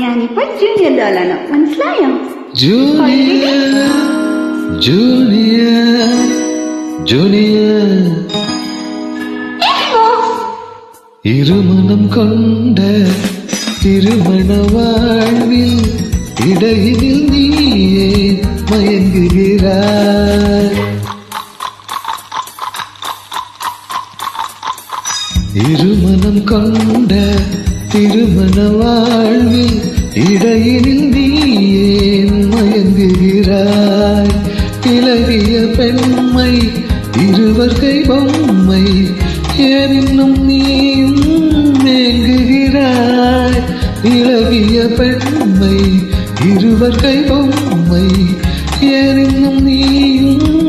ഞാനിപ്പോ ജൂനിയർ ഡോളാണ് മനസ്സിലായോ junior junior junior இருமணம் கொண்ட திருமண வாழ்வில் இடையினில் நீயே மயங்குகிறாய் இருமணம் கொண்ட திருமண வாழ்வில் இடையினில் நீயே மயங்குகிறாய். இலகிய பெண்மை இருவர்கை பொம்மை ஏனின்னும் நீயும் மேங்குகிறாய். இலகிய பெண்மை இருவர்கை பொம்மை ஏனின்னும் நீயும்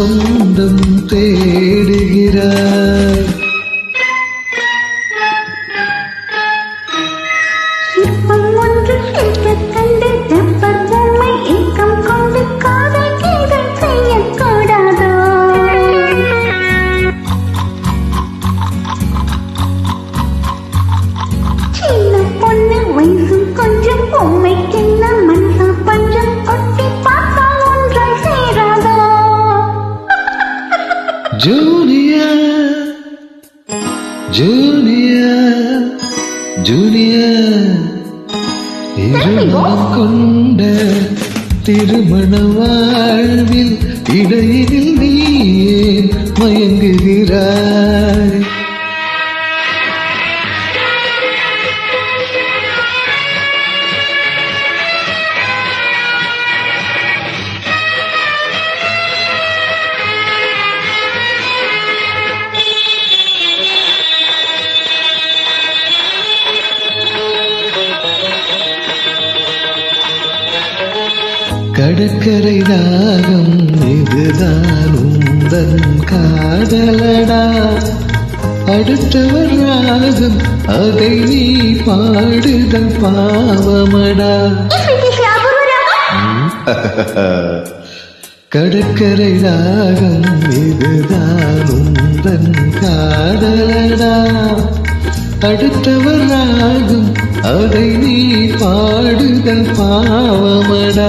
சொந்தம் தேடுகிறார். பொண்ணு வயசும் கொஞ்சம் பொம்மைக்கு ஜூனியர் இருமணம் கொண்ட திருமண வாழ்வில் இடையினில் நீ ஏன் மயங்குகிறாய்? கடற்கரை தாகம் இதுதான் உந்தன் காதலடா. அடுத்தவர் ராகம் அதை நீ பாடுதல் பாவமடா. கடற்கரை தாகம் இதுதான் உந்தன் காதலடா. தடுத்தவராகும். அதை நீ பாடுதல் பாவமடா.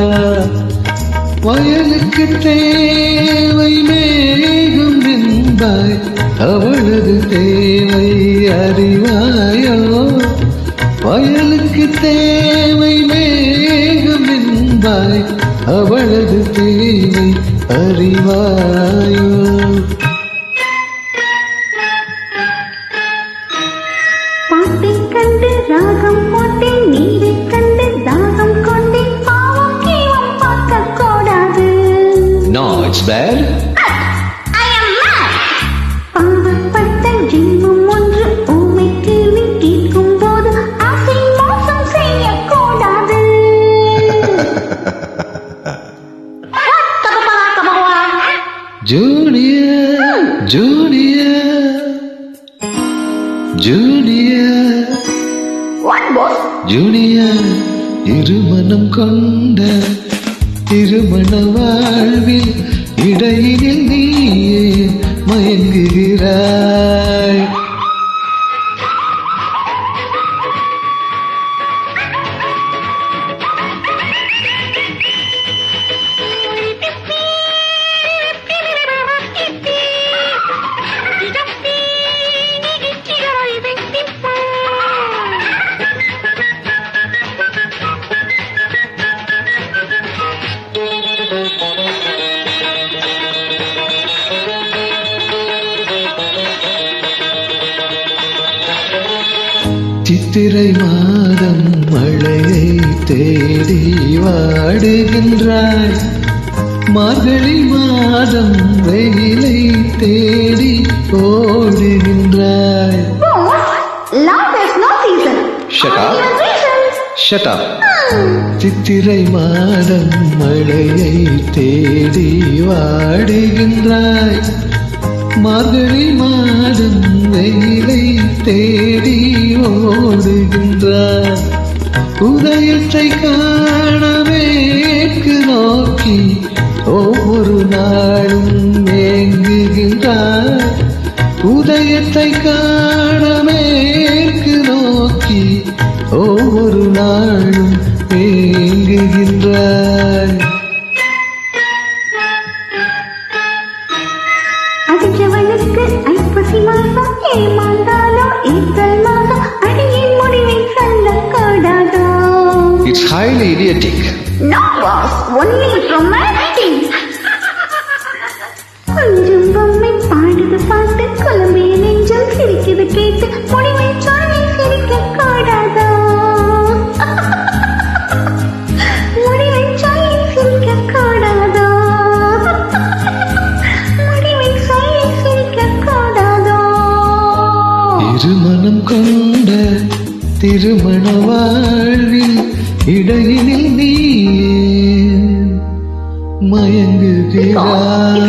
வயலுக்கு தேவை மேகும் என்பாய் அவளது தேவை அறிவாயோ? வயலுக்கு தேவை மேகம் என்பாய் அவளது தேவை அறிவாயோ? ஜூனியர் ஜூனியர் ஜூனியர் இருமணம் கொண்ட திருமண வாழ்வில் இடையினில் நீயே மயங்குகிறாய். சித்திரை மாதம் மழையை தேடி வாடுகின்றாய். மார்கழி மாதம் வெயிலை தேடி ஓடுகின்றாய். ஷட்டா சித்திரை மாதம் மழையை தேடி வாடுகின்றாய். மார்கழி மாதம் வெயிலை தேடி ஓடுகின்றார். உதயத்தை காண நோக்கி ஒவ்வொரு நாளும் ஏங்குகின்றார் உதயத்தை காணமேற்கு நோக்கி ஒவ்வொரு நாளும் ஏங்குகின்றார் அடிச்சவனுக்கு ஐப்பசி மாசம் ஏமாந்தாலோ? ஏப்ரல் மாசம் அடியின் முடிவை சொல்லக்கூடாதோ It's இட்ஸ் ஹைலி இடியட்டிக் மனம் கொண்ட திருமண வாழ்வில் இடையினில் நீ மயங்குகிறாய்